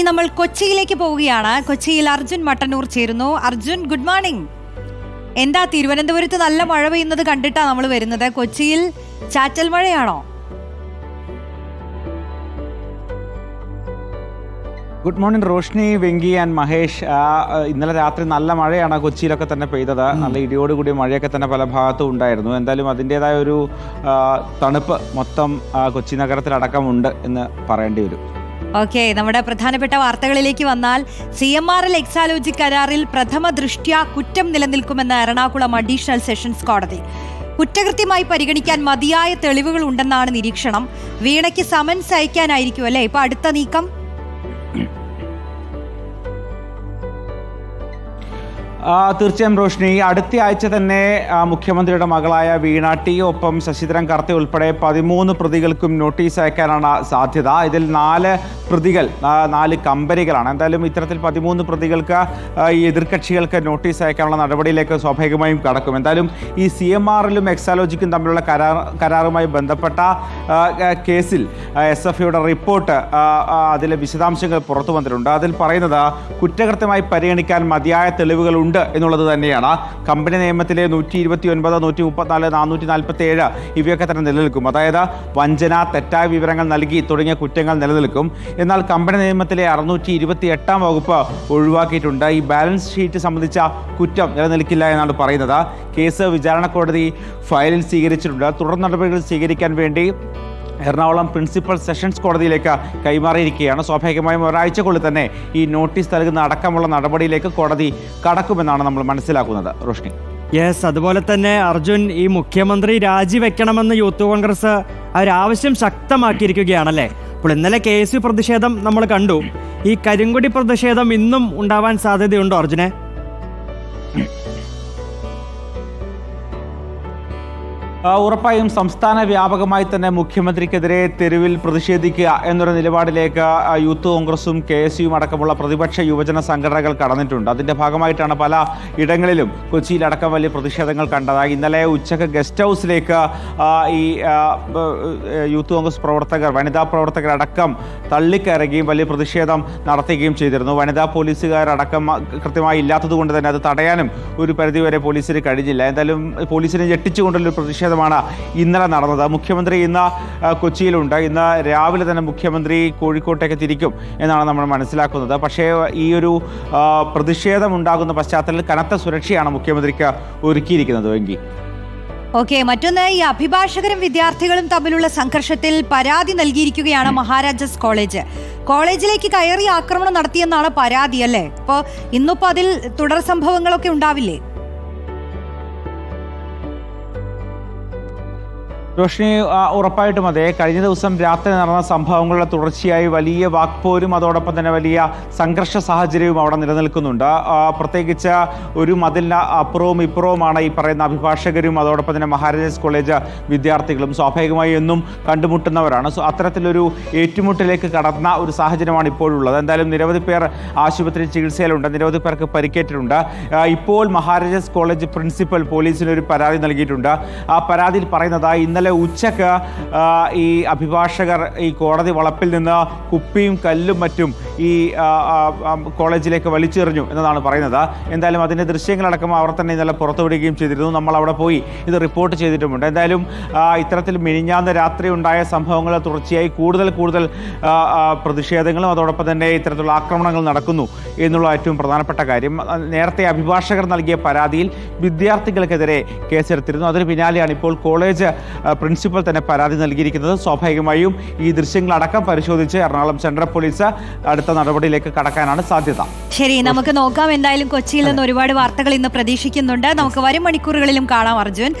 ഇനി നമ്മൾ കൊച്ചിയിലേക്ക് പോവുകയാണ്. കൊച്ചിയിൽ അർജുൻ മട്ടന്നൂർ ചേരുന്നു. അർജുൻ ഗുഡ് മോർണിംഗ് എന്താ തിരുവനന്തപുരത്ത് നല്ല മഴ പെയ്യുന്നത് കണ്ടിട്ടാ നമ്മൾ വരുന്നത്? കൊച്ചിയിൽ ചാറ്റൽ മഴയാണോ? Good morning Roshni Venki and Mahesh ഇന്നലെ രാത്രി നല്ല മഴയാണ് കൊച്ചിയിലൊക്കെ തന്നെ പെയ്തത്. നല്ല ഇടിയോട് കൂടിയ മഴയൊക്കെ തന്നെ പല ഭാഗത്തും ഉണ്ടായിരുന്നു. എന്തായാലും അതിന്റെതായ ഒരു തണുപ്പ് മൊത്തം കൊച്ചി നഗരത്തിലടക്കമുണ്ട് എന്ന് പറയേണ്ടി വരും. ഓക്കെ നമ്മുടെ പ്രധാനപ്പെട്ട വാർത്തകളിലേക്ക് വന്നാൽ C M R L Exalogic കരാറിൽ പ്രഥമ ദൃഷ്ട്യാ കുറ്റം നിലനിൽക്കുമെന്ന് എറണാകുളം അഡീഷണൽ സെഷൻസ് കോടതി. കുറ്റകൃത്യമായി പരിഗണിക്കാൻ മതിയായ തെളിവുകൾ ഉണ്ടെന്നാണ് നിരീക്ഷണം. വീണയ്ക്ക് സമൻസ് അയക്കാനായിരിക്കും അല്ലേ? ഇപ്പൊ അടുത്ത നീക്കം. തീർച്ചയായും റോഷ്നി. അടുത്ത ആഴ്ച തന്നെ മുഖ്യമന്ത്രിയുടെ മകളായ വീണ ടി ഒപ്പം ശശിധരൻ കർത്തി ഉൾപ്പെടെ പതിമൂന്ന് പ്രതികൾക്കും നോട്ടീസ് അയക്കാനാണ് സാധ്യത. ഇതിൽ നാല് പ്രതികൾ നാല് കമ്പനികളാണ്. എന്തായാലും ഇത്തരത്തിൽ പതിമൂന്ന് പ്രതികൾക്ക് ഈ എതിർകക്ഷികൾക്ക് നോട്ടീസ് അയക്കാനുള്ള നടപടിയിലേക്ക് സ്വാഭാവികമായും കടക്കും. എന്തായാലും ഈ സി എം ആറിലും എക്സാലോജിക്കും തമ്മിലുള്ള കരാർ കരാറുമായി ബന്ധപ്പെട്ട കേസിൽ എസ് എഫ് ഐയുടെ റിപ്പോർട്ട് അതിലെ വിശദാംശങ്ങൾ പുറത്തു വന്നിട്ടുണ്ട്. അതിൽ പറയുന്നത് കുറ്റകൃത്യമായി പരിഗണിക്കാൻ മതിയായ തെളിവുകൾ ഉണ്ട് എന്നുള്ളത് തന്നെയാണ്. കമ്പനി നിയമത്തിലെ നൂറ്റി ഇരുപത്തി ഒൻപത് നൂറ്റി മുപ്പത്തിനാല് നാനൂറ്റി നാൽപ്പത്തി ഏഴ് ഇവയൊക്കെ തന്നെ നിലനിൽക്കും. അതായത് വഞ്ചന തെറ്റായ വിവരങ്ങൾ നൽകി തുടങ്ങിയ കുറ്റങ്ങൾ നിലനിൽക്കും. എന്നാൽ കമ്പനി നിയമത്തിലെ അറുന്നൂറ്റി ഇരുപത്തി എട്ടാം വകുപ്പ് ഒഴിവാക്കിയിട്ടുണ്ട്. ഈ ബാലൻസ് ഷീറ്റ് സംബന്ധിച്ച കുറ്റം നിലനിൽക്കില്ല എന്നാണ് പറയുന്നത്. കേസ് വിചാരണ കോടതി ഫയലിൽ സ്വീകരിച്ചിട്ടുണ്ട്. തുടർ നടപടികൾ സ്വീകരിക്കാൻ വേണ്ടി എറണാകുളം പ്രിൻസിപ്പൽ സെഷൻസ് കോടതിയിലേക്ക് കൈമാറിയിരിക്കുകയാണ്. സ്വാഭാവികമായും ഒരാഴ്ചക്കുള്ളിൽ തന്നെ ഈ നോട്ടീസ് നൽകുന്ന അടക്കമുള്ള നടപടിയിലേക്ക് കോടതി കടക്കുമെന്നാണ് നമ്മൾ മനസ്സിലാക്കുന്നത്. റോഷ്നി. യെസ് അതുപോലെ തന്നെ അർജുൻ ഈ മുഖ്യമന്ത്രി രാജിവെക്കണമെന്ന് യൂത്ത് കോൺഗ്രസ് അവരാവശ്യം ശക്തമാക്കിയിരിക്കുകയാണല്ലേ? അപ്പോൾ ഇന്നലെ കെ എസ് യു പ്രതിഷേധം നമ്മൾ കണ്ടു. ഈ കരിങ്കൊടി പ്രതിഷേധം ഇന്നും ഉണ്ടാവാൻ സാധ്യതയുണ്ടോ അർജുനെ? ഉറപ്പായും സംസ്ഥാന വ്യാപകമായി തന്നെ മുഖ്യമന്ത്രിക്കെതിരെ തെരുവിൽ പ്രതിഷേധിക്കുക എന്നൊരു നിലപാടിലേക്ക് യൂത്ത് കോൺഗ്രസും കെ എസ് യുവും അടക്കമുള്ള പ്രതിപക്ഷ യുവജന സംഘടനകൾ കടന്നിട്ടുണ്ട്. അതിന്റെ ഭാഗമായിട്ടാണ് പല ഇടങ്ങളിലും കൊച്ചിയിലടക്കം വലിയ പ്രതിഷേധങ്ങൾ കണ്ടത് ഇന്നലെ ഉച്ചയ്ക്ക് ഗസ്റ്റ് ഹൗസിലേക്ക് ഈ യൂത്ത് കോൺഗ്രസ് പ്രവർത്തകർ വനിതാ പ്രവർത്തകരടക്കം തള്ളിക്കയറുകയും വലിയ പ്രതിഷേധം നടത്തുകയും ചെയ്തിരുന്നു. വനിതാ പോലീസുകാരടക്കം കൃത്യമായി ഇല്ലാത്തത് കൊണ്ട് തന്നെ അത് തടയാനും ഒരു പരിധിവരെ പോലീസിന് കഴിഞ്ഞില്ല. എന്തായാലും പോലീസിനെ ഞെട്ടിച്ചുകൊണ്ടുള്ള പ്രതിഷേധമാണ് ഇന്നലെ നടന്നത്. മുഖ്യമന്ത്രി ഇന്ന് കൊച്ചിയിലുണ്ട്. ഇന്ന് രാവിലെ തന്നെ മുഖ്യമന്ത്രി കോഴിക്കോട്ടേക്ക് തിരിക്കും എന്നാണ് നമ്മൾ മനസ്സിലാക്കുന്നത്. പക്ഷേ ഈ ഒരു പ്രതിഷേധമുണ്ടാകുന്ന പശ്ചാത്തലത്തിൽ കനത്ത സുരക്ഷയാണ് മുഖ്യമന്ത്രിക്ക് ഒരുക്കിയിരിക്കുന്നത് എങ്കിൽ ഓക്കെ മറ്റൊന്ന് ഈ അഭിഭാഷകരും വിദ്യാർത്ഥികളും തമ്മിലുള്ള സംഘർഷത്തിൽ പരാതി നൽകിയിരിക്കുകയാണ് മഹാരാജാസ് കോളേജ്. കോളേജിലേക്ക് കയറി ആക്രമണം നടത്തിയെന്നാണ് പരാതി അല്ലേ? അപ്പോൾ ഇന്നിപ്പോൾ അതിൽ തുടർ സംഭവങ്ങളൊക്കെ ഉണ്ടാവില്ലേ? റോഷിനി ഉറപ്പായിട്ടും അതെ. കഴിഞ്ഞ ദിവസം രാത്രി നടന്ന സംഭവങ്ങളുടെ തുടർച്ചയായി വലിയ വാക്പോരും അതോടൊപ്പം തന്നെ വലിയ സംഘർഷ സാഹചര്യവും അവിടെ നിലനിൽക്കുന്നുണ്ട്. പ്രത്യേകിച്ച് ഒരു മതിലിന് അപ്പുറവും ഇപ്പുറവുമാണ് ഈ പറയുന്ന അഭിഭാഷകരും അതോടൊപ്പം തന്നെ മഹാരാജാസ് കോളേജ് വിദ്യാർത്ഥികളും സ്വാഭാവികമായി എന്നും കണ്ടുമുട്ടുന്നവരാണ്. സോ അത്തരത്തിലൊരു ഏറ്റുമുട്ടിലേക്ക് കടന്ന ഒരു സാഹചര്യമാണ് ഇപ്പോഴുള്ളത്. എന്തായാലും നിരവധി പേർ ആശുപത്രി ചികിത്സയിലുണ്ട് നിരവധി പേർക്ക് പരിക്കേറ്റിട്ടുണ്ട്. ഇപ്പോൾ മഹാരാജാസ് കോളേജ് പ്രിൻസിപ്പൽ പോലീസിന് ഒരു പരാതി നൽകിയിട്ടുണ്ട്. ആ പരാതിയിൽ പറയുന്നത് ഇന്നലെ ഉച്ചയ്ക്ക് ഈ അഭിഭാഷകർ ഈ കോടതി വളപ്പിൽ നിന്ന് കുപ്പിയും കല്ലും മറ്റും ഈ കോളേജിലേക്ക് വലിച്ചെറിഞ്ഞു എന്നതാണ് പറയുന്നത്. എന്തായാലും അതിന്റെ ദൃശ്യങ്ങളടക്കം അവർ തന്നെ ഇന്നലെ പുറത്തുവിടുകയും ചെയ്തിരുന്നു. നമ്മൾ അവിടെ പോയി ഇത് റിപ്പോർട്ട് ചെയ്തിട്ടുമുണ്ട്. എന്തായാലും ഇത്തരത്തിൽ മിനിഞ്ഞാന്ന് രാത്രി ഉണ്ടായ സംഭവങ്ങൾ തുടർച്ചയായി കൂടുതൽ കൂടുതൽ പ്രതിഷേധങ്ങളും അതോടൊപ്പം തന്നെ ഇത്തരത്തിലുള്ള ആക്രമണങ്ങൾ നടക്കുന്നു എന്നുള്ള ഏറ്റവും പ്രധാനപ്പെട്ട കാര്യം. നേരത്തെ അഭിഭാഷകർ നൽകിയ പരാതിയിൽ വിദ്യാർത്ഥികൾക്കെതിരെ കേസെടുത്തിരുന്നു. അതിന് പിന്നാലെയാണ് ഇപ്പോൾ കോളേജ് പ്രിൻസിപ്പൽ തന്നെ പരാതി നൽകിയിരിക്കുന്നത്. സ്വാഭാവികമായും ഈ ദൃശ്യങ്ങളടക്കം പരിശോധിച്ച് എറണാകുളം സെൻട്രൽ പോലീസ് അടുത്ത നടപടിയിലേക്ക് കടക്കാനാണ് സാധ്യത. ശരി നമുക്ക് നോക്കാം. എന്തായാലും കൊച്ചിയിൽ നിന്ന് ഒരുപാട് വാർത്തകൾ ഇന്ന് പ്രതീക്ഷിക്കുന്നുണ്ട്. നമുക്ക് വരും മണിക്കൂറുകളിലും കാണാം അർജുൻ.